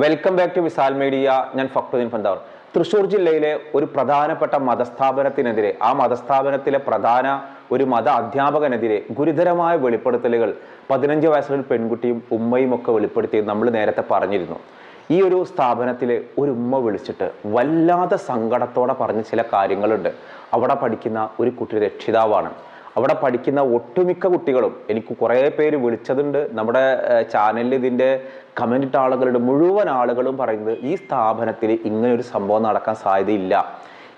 Welcome back to Visal media ഞാൻ ഫക്രുദ്ദീൻ ഫന്താവർ തൃശൂർ ജില്ലയിലെ ഒരു പ്രധാനപ്പെട്ട മതസ്ഥാപനത്തിനെതിരെ ആ മതസ്ഥാപനത്തിലെ പ്രധാന ഒരു മത അധ്യാപകനെതിരെ ഗുരുതരമായ വെളിപ്പെടുത്തലുകൾ പതിനഞ്ച് വയസ്സുള്ള പെൺകുട്ടിയും ഉമ്മയും ഒക്കെ വെളിപ്പെടുത്തി നമ്മൾ നേരത്തെ പറഞ്ഞിരുന്നു. ഈ ഒരു സ്ഥാപനത്തിലെ ഒരു ഉമ്മ വിളിച്ചിട്ട് വല്ലാതെ സങ്കടത്തോടെ പറഞ്ഞ ചില കാര്യങ്ങളുണ്ട്. അവിടെ പഠിക്കുന്ന ഒരു കുട്ടി രക്ഷിതാവാണ്. അവിടെ പഠിക്കുന്ന ഒട്ടുമിക്ക കുട്ടികളും എനിക്ക് കുറേ പേര് വിളിച്ചതുണ്ട്. നമ്മുടെ ചാനലിൽ ഇതിന്റെ കമന്റ് ആളുകളുടെ മുഴുവൻ ആളുകളും പറയുന്നത് ഈ സ്ഥാപനത്തിൽ ഇങ്ങനെ ഒരു സംഭവം നടക്കാൻ സാധ്യതയില്ല.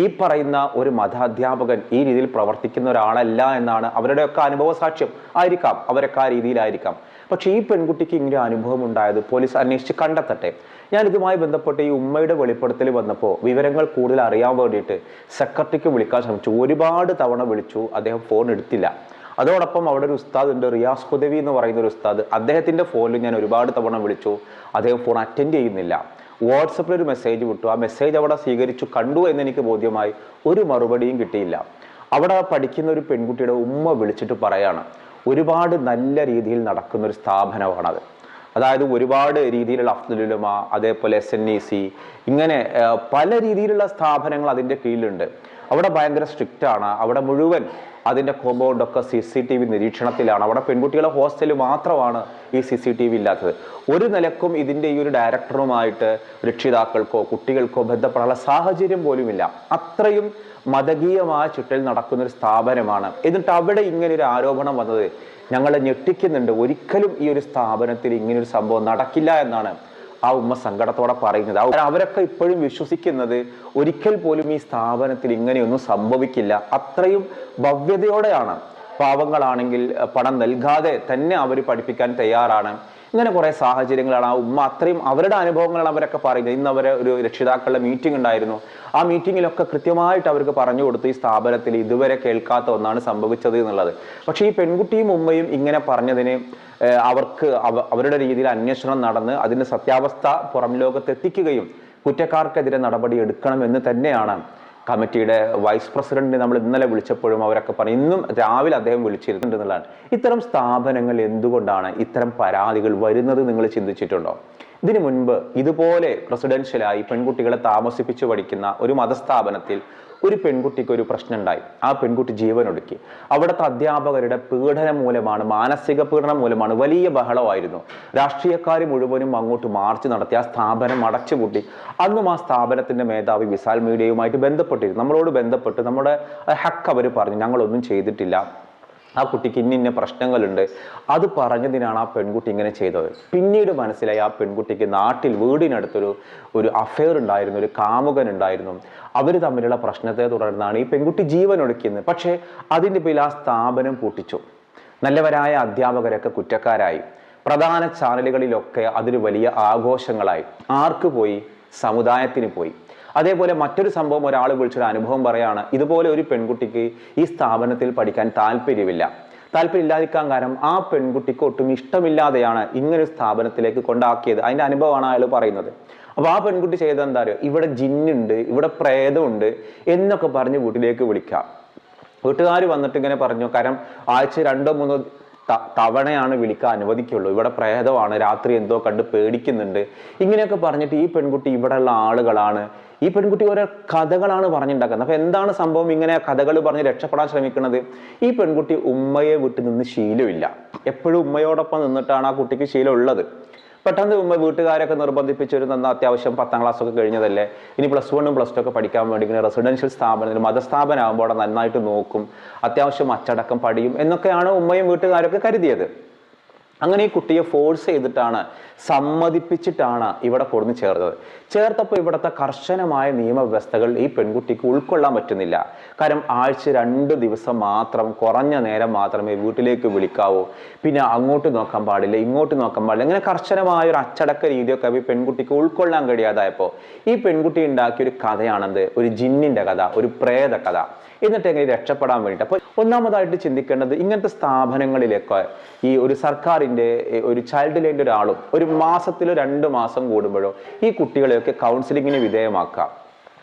ഈ പറയുന്ന ഒരു മതാധ്യാപകൻ ഈ രീതിയിൽ പ്രവർത്തിക്കുന്ന ഒരാളല്ല എന്നാണ് അവരുടെയൊക്കെ അനുഭവ സാക്ഷ്യം ആയിരിക്കാം അവരൊക്കെ ആ രീതിയിലായിരിക്കാം. പക്ഷേ ഈ പെൺകുട്ടിക്ക് ഇങ്ങനെ അനുഭവം ഉണ്ടായത് പോലീസ് അന്വേഷിച്ച് കണ്ടെത്തട്ടെ. ഞാൻ ഇതുമായി ബന്ധപ്പെട്ട് ഈ ഉമ്മയുടെ വെളിപ്പെടുത്തൽ വന്നപ്പോൾ വിവരങ്ങൾ കൂടുതൽ അറിയാൻ വേണ്ടിയിട്ട് സെക്രട്ടറിക്ക് വിളിക്കാൻ ശ്രമിച്ചു. ഒരുപാട് തവണ വിളിച്ചു അദ്ദേഹം ഫോൺ എടുത്തില്ല. അതോടൊപ്പം അവിടെ ഒരു ഉസ്താദ് ഉണ്ട് റിയാസ് ഹുദവി എന്ന് പറയുന്ന ഒരു ഉസ്താദ്. അദ്ദേഹത്തിന്റെ ഫോണിൽ ഞാൻ ഒരുപാട് തവണ വിളിച്ചു അദ്ദേഹം ഫോൺ അറ്റൻഡ് ചെയ്യുന്നില്ല. വാട്സപ്പിൽ ഒരു മെസ്സേജ് വിട്ടു. ആ മെസ്സേജ് അവിടെ സ്വീകരിച്ചു കണ്ടു എന്ന് എനിക്ക് ബോധ്യമായി. ഒരു മറുപടിയും കിട്ടിയില്ല. അവിടെ പഠിക്കുന്ന ഒരു പെൺകുട്ടിയുടെ ഉമ്മ വിളിച്ചിട്ട് പറയാണ് ഒരുപാട് നല്ല രീതിയിൽ നടക്കുന്ന ഒരു സ്ഥാപനമാണത്. അതായത് ഒരുപാട് രീതിയിലുള്ള അഫ്ദുലുലമ അതേപോലെ എസ് എൻ ഇ സി ഇങ്ങനെ പല രീതിയിലുള്ള സ്ഥാപനങ്ങൾ അതിന്റെ കീഴിലുണ്ട്. അവിടെ ഭയങ്കര സ്ട്രിക്റ്റ് ആണ്. അവിടെ മുഴുവൻ അതിന്റെ കോമ്പൗണ്ടൊക്കെ സി സി ടി വി നിരീക്ഷണത്തിലാണ്. അവിടെ പെൺകുട്ടികളെ ഹോസ്റ്റലിൽ മാത്രമാണ് ഈ സി സി ടി വി ഇല്ലാത്തത്. ഒരു നിലക്കും ഇതിന്റെ ഈ ഒരു ഡയറക്ടറുമായിട്ട് രക്ഷിതാക്കൾക്കോ കുട്ടികൾക്കോ ബന്ധപ്പെടാനുള്ള സാഹചര്യം പോലുമില്ല. അത്രയും മതകീയമായ ചുറ്റൽ നടക്കുന്ന ഒരു സ്ഥാപനമാണ്. എന്നിട്ട് അവിടെ ഇങ്ങനെ ഒരു ആരോപണം വന്നത് ഞങ്ങളെ ഞെട്ടിക്കുന്നുണ്ട്. ഒരിക്കലും ഈ ഒരു സ്ഥാപനത്തിൽ ഇങ്ങനെ ഒരു സംഭവം നടക്കില്ല എന്നാണ്. ആ ഉമ്മ സങ്കടത്തോടെ പറയുന്നത്. അവരൊക്കെ ഇപ്പോഴും വിശ്വസിക്കുന്നത് ഒരിക്കൽ പോലും ഈ സ്ഥാപനത്തിൽ ഇങ്ങനെയൊന്നും സംഭവിക്കില്ല. അത്രയും ഭവ്യതയോടെയാണ് പാവങ്ങളാണെങ്കിൽ പണം നൽകാതെ തന്നെ അവർ പഠിപ്പിക്കാൻ തയ്യാറാണ്. ഇങ്ങനെ കുറെ സാഹചര്യങ്ങളാണ്. ആ ഉമ്മ അത്രയും അവരുടെ അനുഭവങ്ങളാണ് അവരൊക്കെ പറയുന്നത്. ഇന്ന് അവരെ ഒരു രക്ഷിതാക്കളുടെ മീറ്റിംഗ് ഉണ്ടായിരുന്നു. ആ മീറ്റിങ്ങിലൊക്കെ കൃത്യമായിട്ട് അവർക്ക് പറഞ്ഞു കൊടുത്തു ഈ സ്ഥാപനത്തിൽ ഇതുവരെ കേൾക്കാത്ത ഒന്നാണ് സംഭവിച്ചത് എന്നുള്ളത്. പക്ഷെ ഈ പെൺകുട്ടിയും ഉമ്മയും ഇങ്ങനെ പറഞ്ഞതിന് അവർക്ക് അവരുടെ രീതിയിൽ അന്വേഷണം നടന്ന് അതിന്റെ സത്യാവസ്ഥ പുറം ലോകത്ത് എത്തിക്കുകയും കുറ്റക്കാർക്കെതിരെ നടപടി എടുക്കണം എന്ന് തന്നെയാണ് കമ്മിറ്റിയുടെ വൈസ് പ്രസിഡന്റിനെ നമ്മൾ ഇന്നലെ വിളിച്ചപ്പോഴും അവരൊക്കെ പറഞ്ഞു ഇന്നും രാവിലെ അദ്ദേഹം വിളിച്ചിരുന്നുണ്ട് എന്നുള്ളതാണ്. ഇത്തരം സ്ഥാപനങ്ങൾ എന്തുകൊണ്ടാണ് ഇത്തരം പരാതികൾ വരുന്നത് നിങ്ങൾ ചിന്തിച്ചിട്ടുണ്ടോ? ഇതിനു മുൻപ് ഇതുപോലെ റെസിഡൻഷ്യലായി പെൺകുട്ടികളെ താമസിപ്പിച്ചു പഠിക്കുന്ന ഒരു മതസ്ഥാപനത്തിൽ ഒരു പെൺകുട്ടിക്ക് ഒരു പ്രശ്നം ഉണ്ടായി ആ പെൺകുട്ടി ജീവനൊടുക്കി. അവിടുത്തെ അധ്യാപകരുടെ പീഡനം മൂലമാണ് മാനസിക പീഡനം മൂലമാണ് വലിയ ബഹളമായിരുന്നു. രാഷ്ട്രീയക്കാർ മുഴുവനും അങ്ങോട്ട് മാർച്ച് നടത്തി ആ സ്ഥാപനം അടച്ചുപൂട്ടി. അന്നും ആ സ്ഥാപനത്തിന്റെ മേധാവി വിശാൽ മീഡിയയുമായിട്ട് ബന്ധപ്പെട്ടിരുന്നു. നമ്മളോട് ബന്ധപ്പെട്ട് നമ്മുടെ ഹക്ക് അവർ പറഞ്ഞു ഞങ്ങളൊന്നും ചെയ്തിട്ടില്ല. ആ കുട്ടിക്ക് ഇന്ന ഇന്ന പ്രശ്നങ്ങളുണ്ട്. അത് പറഞ്ഞതിനാണ് ആ പെൺകുട്ടി ഇങ്ങനെ ചെയ്തത്. പിന്നീട് മനസ്സിലായി ആ പെൺകുട്ടിക്ക് നാട്ടിൽ വീടിനടുത്തൊരു ഒരു അഫെയർ ഉണ്ടായിരുന്നു ഒരു കാമുകൻ ഉണ്ടായിരുന്നു. അവർ തമ്മിലുള്ള പ്രശ്നത്തെ തുടർന്നാണ് ഈ പെൺകുട്ടി ജീവൻ ഒടുക്കിയത്. പക്ഷേ അതിന്റെ പേരിൽ ആ സ്ഥാപനം പൂട്ടിച്ചു. നല്ലവരായ അധ്യാപകരൊക്കെ കുറ്റക്കാരായി. പ്രധാന ചാനലുകളിലൊക്കെ അതിന് വലിയ ആഘോഷങ്ങളായി. ആർക്ക് പോയി? സമുദായത്തിന് പോയി. അതേപോലെ മറ്റൊരു സംഭവം ഒരാൾ വിളിച്ചൊരു അനുഭവം പറയാണ്. ഇതുപോലെ ഒരു പെൺകുട്ടിക്ക് ഈ സ്ഥാപനത്തിൽ പഠിക്കാൻ താല്പര്യമില്ല. താല്പര്യമില്ലാതിരിക്കാൻ കാരണം ആ പെൺകുട്ടിക്ക് ഒട്ടും ഇഷ്ടമില്ലാതെയാണ് ഇങ്ങനൊരു സ്ഥാപനത്തിലേക്ക് കൊണ്ടാക്കിയത്. അതിന്റെ അനുഭവമാണ് അയാൾ പറയുന്നത്. അപ്പോൾ ആ പെൺകുട്ടി ചെയ്തത് എന്താ അറിയോ? ഇവിടെ ജിന്നുണ്ട് ഇവിടെ പ്രേതമുണ്ട് എന്നൊക്കെ പറഞ്ഞ് വീട്ടിലേക്ക് വിളിക്കാം. വീട്ടുകാർ വന്നിട്ട് ഇങ്ങനെ പറഞ്ഞു. കാരണം ആഴ്ച രണ്ടോ മൂന്നോ തവണയാണ് വിളിക്കാൻ അനുവദിക്കുള്ളൂ. ഇവിടെ പ്രേതമാണ് രാത്രി എന്തോ കണ്ട് പേടിക്കുന്നുണ്ട്. ഇങ്ങനെയൊക്കെ പറഞ്ഞിട്ട് ഈ പെൺകുട്ടി ഇവിടെയുള്ള ആളുകളാണ് ഈ പെൺകുട്ടി ഓരോ കഥകളാണ് പറഞ്ഞുണ്ടാക്കുന്നത്. അപ്പൊ എന്താണ് സംഭവം? ഇങ്ങനെ കഥകൾ പറഞ്ഞ് രക്ഷപ്പെടാൻ ശ്രമിക്കുന്നത്? ഈ പെൺകുട്ടി ഉമ്മയെ വിട്ട് നിന്ന് ശീലമില്ല. എപ്പോഴും ഉമ്മയോടൊപ്പം നിന്നിട്ടാണ് ആ കുട്ടിക്ക് ശീലം ഉള്ളത് പെട്ടെന്ന് ഉമ്മ വീട്ടുകാരൊക്കെ നിർബന്ധിപ്പിച്ച് ഒരു നന്ന അത്യാവശ്യം പത്താം ക്ലാസ് ഒക്കെ കഴിഞ്ഞതല്ലേ? ഇനി പ്ലസ് വണ്ണും പ്ലസ് ടു ഒക്കെ പഠിക്കാൻ വേണ്ടി ഇങ്ങനെ റെസിഡൻഷ്യൽ സ്ഥാപനത്തിൽ മതസ്ഥാപനമാകുമ്പോൾ നന്നായിട്ട് നോക്കും. അത്യാവശ്യം അച്ചടക്കം പഠിയും എന്നൊക്കെയാണ് ഉമ്മയും വീട്ടുകാരൊക്കെ കരുതിയത്. അങ്ങനെ ഈ കുട്ടിയെ ഫോഴ്സ് ചെയ്തിട്ടാണ് സമ്മതിപ്പിച്ചിട്ടാണ് ഇവിടെ കൊടുന്ന് ചേർത്തത് ചേർത്തപ്പോൾ ഇവിടുത്തെ കർശനമായ നിയമവ്യവസ്ഥകൾ ഈ പെൺകുട്ടിക്ക് ഉൾക്കൊള്ളാൻ പറ്റുന്നില്ല. കാരണം ആഴ്ച രണ്ട് ദിവസം മാത്രം കുറഞ്ഞ നേരം മാത്രമേ വീട്ടിലേക്ക് വിളിക്കാവൂ. പിന്നെ അങ്ങോട്ട് നോക്കാൻ പാടില്ല ഇങ്ങോട്ട് നോക്കാൻ പാടില്ല. ഇങ്ങനെ കർശനമായ ഒരു അച്ചടക്ക രീതിയൊക്കെ ഈ പെൺകുട്ടിക്ക് ഉൾക്കൊള്ളാൻ കഴിയാതായപ്പോൾ ഈ പെൺകുട്ടി ഉണ്ടാക്കിയ ഒരു കഥയാണെന്ത്? ഒരു ജിന്നിന്റെ കഥ ഒരു പ്രേത കഥ. എന്നിട്ട് എങ്ങനെ രക്ഷപ്പെടാൻ വേണ്ടിയിട്ട്. അപ്പോൾ ഒന്നാമതായിട്ട് ചിന്തിക്കേണ്ടത് ഇങ്ങനത്തെ സ്ഥാപനങ്ങളിലൊക്കെ ഈ ഒരു സർക്കാരിന്റെ ഏ, ഒരു ചൈൽഡ് ലൈന്റെ ഒരാളും ഒരു മാസത്തിലോ രണ്ട് മാസം കൂടുമ്പോഴോ ഈ കുട്ടികളെയൊക്കെ കൗൺസിലിങ്ങിന് വിധേയമാക്കാം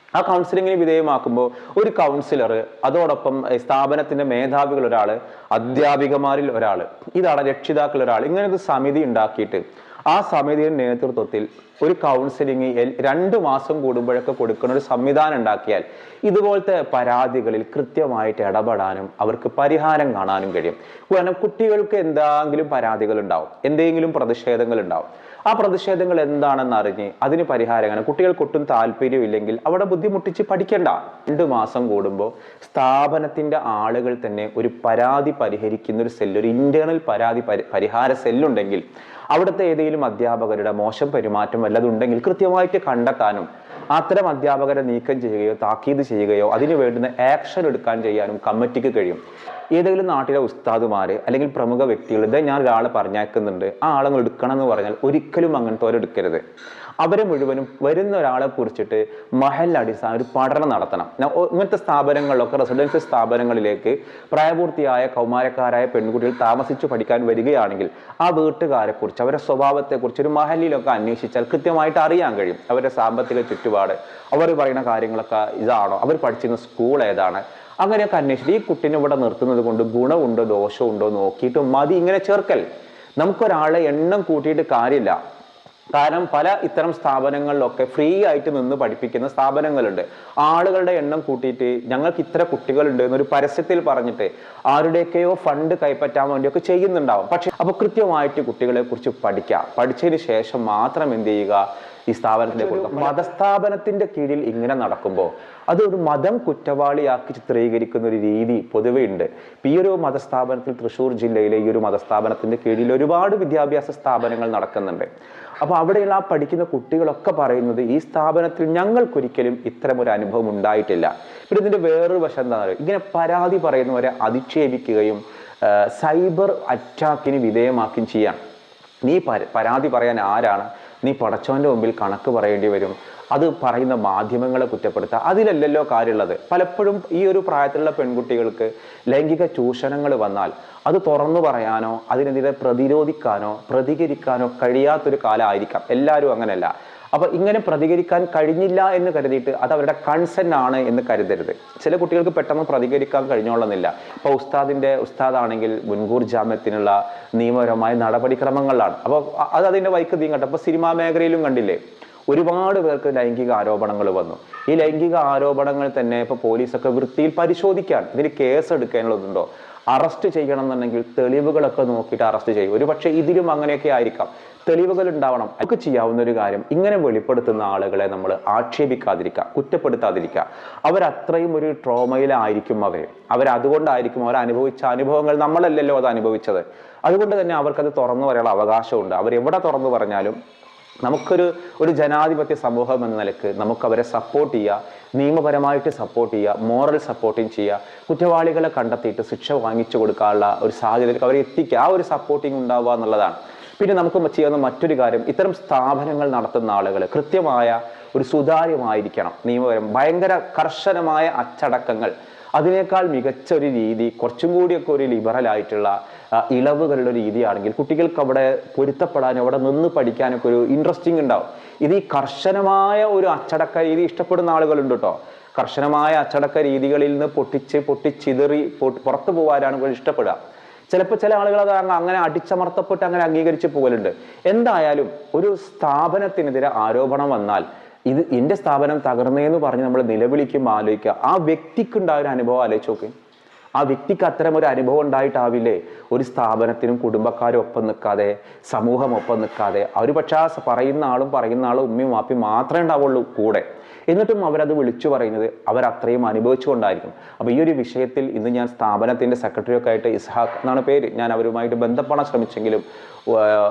ആ കൗൺസിലിങ്ങിന് വിധേയമാക്കുമ്പോൾ ഒരു കൗൺസിലർ അതോടൊപ്പം സ്ഥാപനത്തിന്റെ മേധാവികൾ ഒരാൾ അധ്യാപികമാരിൽ ഒരാൾ ഇതാണ് രക്ഷിതാക്കൾ ഒരാൾ ഇങ്ങനെ ഒരു സമിതി ഉണ്ടാക്കിയിട്ട് ആ സമിതിയുടെ നേതൃത്വത്തിൽ ഒരു കൗൺസിലിംഗ് രണ്ട് മാസം കൂടുമ്പോഴൊക്കെ കൊടുക്കുന്ന ഒരു സംവിധാനം ഉണ്ടാക്കിയാൽ ഇതുപോലത്തെ പരാതികളിൽ കൃത്യമായിട്ട് ഇടപെടാനും അവർക്ക് പരിഹാരം കാണാനും കഴിയും. കാരണം കുട്ടികൾക്ക് എന്തെങ്കിലും പരാതികൾ ഉണ്ടാവും എന്തെങ്കിലും പ്രതിഷേധങ്ങൾ ഉണ്ടാവും. ആ പ്രതിഷേധങ്ങൾ എന്താണെന്ന് അറിഞ്ഞ് അതിന് പരിഹാരം കാണാൻ കുട്ടികൾക്ക് ഒട്ടും താല്പര്യമില്ലെങ്കിൽ അവിടെ ബുദ്ധിമുട്ടിച്ച് പഠിക്കണ്ട. രണ്ട് മാസം കൂടുമ്പോൾ സ്ഥാപനത്തിന്റെ ആളുകൾ തന്നെ ഒരു പരാതി പരിഹരിക്കുന്ന ഒരു സെല്ല് ഒരു ഇന്റേണൽ പരാതി പരി- പരിഹാര സെല്ലുണ്ടെങ്കിൽ അവിടുത്തെ ഏതെങ്കിലും അധ്യാപകരുടെ മോശം പെരുമാറ്റം വല്ലതുണ്ടെങ്കിൽ കൃത്യമായിട്ട് കണ്ടെത്താനും അത്തരം അധ്യാപകരെ നീക്കം ചെയ്യുകയോ താക്കീത് ചെയ്യുകയോ അതിനു വേണ്ടുന്ന ആക്ഷൻ എടുക്കാൻ ചെയ്യാനും കമ്മിറ്റിക്ക് കഴിയും. ഏതെങ്കിലും നാട്ടിലെ ഉസ്താദുമാര് അല്ലെങ്കിൽ പ്രമുഖ വ്യക്തികൾ ഇതേ ഞാൻ ഒരാളെ പറഞ്ഞേക്കുന്നുണ്ട് ആ ആളെ എടുക്കണം എന്ന് പറഞ്ഞാൽ ഒരിക്കലും അങ്ങനത്തെ എടുക്കരുത്. അവരെ മുഴുവനും വരുന്ന ഒരാളെ കുറിച്ചിട്ട് മഹൽ അടിസ്ഥാന ഒരു പഠനം നടത്തണം. ഇങ്ങനത്തെ സ്ഥാപനങ്ങളിലൊക്കെ റെസിഡൻഷ്യൽ സ്ഥാപനങ്ങളിലേക്ക് പ്രായപൂർത്തിയായ കൗമാരക്കാരായ പെൺകുട്ടികൾ താമസിച്ചു പഠിക്കാൻ വരികയാണെങ്കിൽ ആ വീട്ടുകാരെ കുറിച്ച് അവരുടെ സ്വഭാവത്തെക്കുറിച്ച് ഒരു മഹലിലൊക്കെ അന്വേഷിച്ചാൽ കൃത്യമായിട്ട് അറിയാൻ കഴിയും. അവരുടെ സാമ്പത്തിക ചുറ്റുപാട് അവർ പറയുന്ന കാര്യങ്ങളൊക്കെ ഇതാണോ? അവർ പഠിച്ചിരുന്ന സ്കൂൾ ഏതാണ്? അങ്ങനെയൊക്കെ അന്വേഷിച്ചിട്ട് ഈ കുട്ടീനെ ഇവിടെ നിർത്തുന്നത് കൊണ്ട് ഗുണമുണ്ടോ ദോഷമുണ്ടോ നോക്കിയിട്ട് മതി ഇങ്ങനെ ചേർക്കൽ. നമുക്കൊരാളെ എണ്ണം കൂട്ടിയിട്ട് കാര്യമില്ല. കാരണം പല ഇത്തരം സ്ഥാപനങ്ങളിലൊക്കെ ഫ്രീ ആയിട്ട് നിന്ന് പഠിപ്പിക്കുന്ന സ്ഥാപനങ്ങളുണ്ട്. ആളുകളുടെ എണ്ണം കൂട്ടിയിട്ട് ഞങ്ങൾക്ക് ഇത്ര കുട്ടികളുണ്ട് എന്നൊരു പരസ്യത്തിൽ പറഞ്ഞിട്ട് ആരുടെയൊക്കെയോ ഫണ്ട് കൈപ്പറ്റാൻ വേണ്ടിയൊക്കെ ചെയ്യുന്നുണ്ടാവും. പക്ഷെ അപ്പൊ കൃത്യമായിട്ട് കുട്ടികളെ കുറിച്ച് പഠിക്കാം. പഠിച്ചതിന് ശേഷം മാത്രം എന്ത് ചെയ്യുക? ഈ സ്ഥാപനത്തിലേക്ക് മതസ്ഥാപനത്തിന്റെ കീഴിൽ ഇങ്ങനെ നടക്കുമ്പോൾ അത് ഒരു മതം കുറ്റവാളിയാക്കി ചിത്രീകരിക്കുന്ന ഒരു രീതി പൊതുവെ ഉണ്ട്. ഇപ്പൊ ഈ ഒരു മതസ്ഥാപനത്തിൽ തൃശ്ശൂർ ജില്ലയിലെ ഈ ഒരു മതസ്ഥാപനത്തിന്റെ കീഴിൽ ഒരുപാട് വിദ്യാഭ്യാസ സ്ഥാപനങ്ങൾ നടക്കുന്നുണ്ട്. അപ്പൊ അവിടെയുള്ള ആ പഠിക്കുന്ന കുട്ടികളൊക്കെ പറയുന്നത് ഈ സ്ഥാപനത്തിൽ ഞങ്ങൾക്കൊരിക്കലും ഇത്തരം ഒരു അനുഭവം ഉണ്ടായിട്ടില്ല. പിന്നെ ഇതിന്റെ വേറൊരു വശം എന്താ പറയുക? ഇങ്ങനെ പരാതി പറയുന്നവരെ അധിക്ഷേപിക്കുകയും സൈബർ അറ്റാക്കിന് വിധേയമാക്കുകയും ചെയ്യാം. നീ പരാതി പറയാൻ ആരാണ്? നീ പടച്ചവന്റെ മുമ്പിൽ കണക്ക് പറയേണ്ടി വരും. അത് പറയുന്ന മാധ്യമങ്ങളെ കുറ്റപ്പെടുത്തുക അതിലല്ലല്ലോ കാര്യമുള്ളത്. പലപ്പോഴും ഈ ഒരു പ്രായത്തിലുള്ള പെൺകുട്ടികൾക്ക് ലൈംഗിക ചൂഷണങ്ങൾ വന്നാൽ അത് തുറന്നു പറയാനോ അതിനെതിരെ പ്രതിരോധിക്കാനോ പ്രതികരിക്കാനോ കഴിയാത്തൊരു കാലമായിരിക്കാം. എല്ലാവരും അങ്ങനെയല്ല. അപ്പൊ ഇങ്ങനെ പ്രതികരിക്കാൻ കഴിഞ്ഞില്ല എന്ന് കരുതിയിട്ട് അത് അവരുടെ കൺസെന്റ് ആണ് എന്ന് കരുതരുത്. ചില കുട്ടികൾക്ക് പെട്ടെന്ന് പ്രതികരിക്കാൻ കഴിഞ്ഞോളുന്നില്ല. അപ്പോൾ ഉസ്താദിന്റെ ഉസ്താദാണെങ്കിൽ മുൻകൂർ ജാമ്യത്തിനുള്ള നിയമപരമായ നടപടിക്രമങ്ങളാണ് അപ്പോൾ അത് അതിന്റെ വൈക്ക് കണ്ടു അപ്പോൾ സിനിമാ മേഖലയിലും കണ്ടില്ലേ ഒരുപാട് പേർക്ക് ലൈംഗിക ആരോപണങ്ങൾ വന്നു. ഈ ലൈംഗിക ആരോപണങ്ങൾ തന്നെ ഇപ്പോൾ പോലീസൊക്കെ വൃത്തിയിൽ പരിശോധിക്കാൻ ഇതിന് കേസ് എടുക്കാനുള്ളതുണ്ടോ? അറസ്റ്റ് ചെയ്യണം എന്നുണ്ടെങ്കിൽ തെളിവുകളൊക്കെ നോക്കിയിട്ട് അറസ്റ്റ് ചെയ്യും. ഒരു പക്ഷേ ഇതിലും അങ്ങനെയൊക്കെ ആയിരിക്കാം. തെളിവുകൾ ഉണ്ടാവണം നമുക്ക് ചെയ്യാവുന്ന ഒരു കാര്യം ഇങ്ങനെ വെളിപ്പെടുത്തുന്ന ആളുകളെ നമ്മൾ ആക്ഷേപിക്കാതിരിക്കുക കുറ്റപ്പെടുത്താതിരിക്കുക. അവരത്രയും ഒരു ട്രോമയിലായിരിക്കും അവർ അവരതുകൊണ്ടായിരിക്കും അവർ അനുഭവിച്ച അനുഭവങ്ങൾ നമ്മളല്ലല്ലോ അത് അനുഭവിച്ചത്. അതുകൊണ്ട് തന്നെ അവർക്കത് തുറന്നു പറയാനുള്ള അവകാശമുണ്ട്. അവർ എവിടെ തുറന്നു പറഞ്ഞാലും നമുക്കൊരു ഒരു ജനാധിപത്യ സമൂഹം എന്ന നിലയ്ക്ക് നമുക്ക് അവരെ സപ്പോർട്ട് ചെയ്യുക നിയമപരമായിട്ട് സപ്പോർട്ട് ചെയ്യുക മോറൽ സപ്പോർട്ടിങ് ചെയ്യുക കുറ്റവാളികളെ കണ്ടെത്തിയിട്ട് ശിക്ഷ വാങ്ങിച്ചു കൊടുക്കാനുള്ള ഒരു സാഹചര്യത്തിലേക്ക് അവരെ എത്തിക്കുക. ആ ഒരു സപ്പോർട്ടിങ് ഉണ്ടാവുക എന്നുള്ളതാണ്. പിന്നെ നമുക്ക് ചെയ്യാവുന്ന മറ്റൊരു കാര്യം ഇത്തരം സ്ഥാപനങ്ങൾ നടത്തുന്ന ആളുകൾ കൃത്യമായ ഒരു സുതാര്യമായിരിക്കണം. നിയമപരം ഭയങ്കര കർശനമായ അച്ചടക്കങ്ങൾ. അതിനേക്കാൾ മികച്ച ഒരു രീതി കുറച്ചും കൂടിയൊക്കെ ഒരു ലിബറൽ ആയിട്ടുള്ള ഇളവുകളുടെ രീതിയാണെങ്കിൽ കുട്ടികൾക്ക് അവിടെ പൊരുത്തപ്പെടാനും അവിടെ നിന്ന് പഠിക്കാനൊക്കെ ഒരു ഇൻട്രസ്റ്റിംഗ് ഉണ്ടാവും. ഇത് ഈ കർശനമായ ഒരു അച്ചടക്ക രീതി ഇഷ്ടപ്പെടുന്ന ആളുകളുണ്ട് കേട്ടോ. കർശനമായ അച്ചടക്ക രീതികളിൽ നിന്ന് പൊട്ടിച്ച് പൊട്ടിച്ചിതറി പുറത്തു പോകാനാണ് ഇവർ ഇഷ്ടപ്പെടുക. ചിലപ്പോൾ ചില ആളുകൾ അങ്ങ് അങ്ങനെ അടിച്ചമർത്തപ്പെട്ട് അങ്ങനെ അംഗീകരിച്ച് പോകലുണ്ട്. എന്തായാലും ഒരു സ്ഥാപനത്തിനെതിരെ ആരോപണം വന്നാൽ ഇത് എന്റെ സ്ഥാപനം തകർന്നേന്ന് പറഞ്ഞ് നമ്മൾ നിലവിളിക്കുമ്പോൾ ആലോചിക്കുക. ആ വ്യക്തിക്കുണ്ടായ ഒരു അനുഭവം ആലോചിച്ച് നോക്കി. ആ വ്യക്തിക്ക് അത്തരം ഒരു അനുഭവം ഉണ്ടായിട്ടാവില്ലേ? ഒരു സ്ഥാപനത്തിനും കുടുംബക്കാരും ഒപ്പം നിൽക്കാതെ സമൂഹം ഒപ്പം നിൽക്കാതെ അവർ പക്ഷേ ആ പറയുന്ന ആളും പറയുന്ന ആളും ഉമ്മയും വാപ്പയും മാത്രമേ ഉണ്ടാവുള്ളൂ കൂടെ. എന്നിട്ടും അവരത് വിളിച്ചു പറയുന്നത് അവർ അത്രയും അനുഭവിച്ചുകൊണ്ടായിരിക്കും. അപ്പോൾ ഈ ഒരു വിഷയത്തിൽ ഇന്ന് ഞാൻ സ്ഥാപനത്തിന്റെ സെക്രട്ടറി ഒക്കെ ആയിട്ട് ഇസ്ഹാഖ് എന്നാണ് പേര്. ഞാൻ അവരുമായിട്ട് ബന്ധപ്പെടാൻ ശ്രമിച്ചെങ്കിലും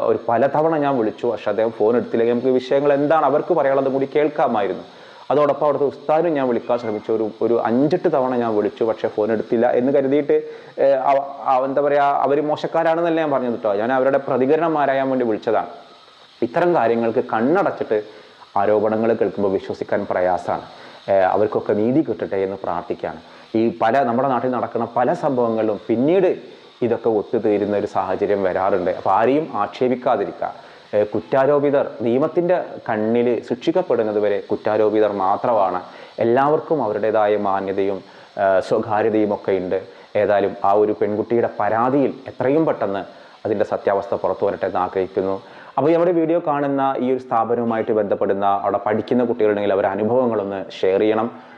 ഒരു പലതവണ ഞാൻ വിളിച്ചു. പക്ഷെ അദ്ദേഹം ഫോൺ എടുത്തില്ലെങ്കിൽ നമുക്ക് വിഷയങ്ങൾ എന്താണ് അവർക്ക് പറയാനുള്ളത് കൂടി കേൾക്കാമായിരുന്നു. അതോടൊപ്പം അവിടുത്തെ ഉസ്താദിനും ഞാൻ വിളിക്കാൻ ശ്രമിച്ചു. ഒരു ഒരു അഞ്ചെട്ട് തവണ ഞാൻ വിളിച്ചു. പക്ഷേ ഫോൺ എടുത്തില്ല എന്ന് കരുതിയിട്ട് എന്താ പറയുക അവർ മോശക്കാരാണെന്നല്ല ഞാൻ പറഞ്ഞത് കേട്ടോ. ഞാൻ അവരുടെ പ്രതികരണം ആരായാൻ വേണ്ടി വിളിച്ചതാണ്. ഇത്തരം കാര്യങ്ങൾക്ക് കണ്ണടച്ചിട്ട് ആരോപണങ്ങൾ കേൾക്കുമ്പോൾ വിശ്വസിക്കാൻ പ്രയാസമാണ്. അവർക്കൊക്കെ നീതി കിട്ടട്ടെ എന്ന് പ്രാർത്ഥിക്കുകയാണ്. ഈ പല നമ്മുടെ നാട്ടിൽ നടക്കുന്ന പല സംഭവങ്ങളിലും പിന്നീട് ഇതൊക്കെ ഒത്തുതീരുന്ന ഒരു സാഹചര്യം വരാറുണ്ട്. അപ്പോൾ ആരെയും ആക്ഷേപിക്കാതിരിക്കുക. കുറ്റാരോപിതർ നിയമത്തിന്റെ കണ്ണിൽ ശിക്ഷിക്കപ്പെടുന്നത് വരെ കുറ്റാരോപിതർ മാത്രമാണ്. എല്ലാവർക്കും അവരുടേതായ മാന്യതയും സ്വകാര്യതയും ഒക്കെ ഉണ്ട്. ഏതായാലും ആ ഒരു പെൺകുട്ടിയുടെ പരാതിയിൽ എത്രയും പെട്ടെന്ന് അതിന്റെ സത്യാവസ്ഥ പുറത്തു വരട്ടെ എന്ന് ആഗ്രഹിക്കുന്നു. അപ്പോൾ നമ്മുടെ വീഡിയോ കാണുന്ന ഈ ഒരു സ്ഥാപനവുമായിട്ട് ബന്ധപ്പെടുന്ന അവിടെ പഠിക്കുന്ന കുട്ടികളുണ്ടെങ്കിൽ അവരുടെ അനുഭവങ്ങളൊന്ന് ഷെയർ ചെയ്യണം.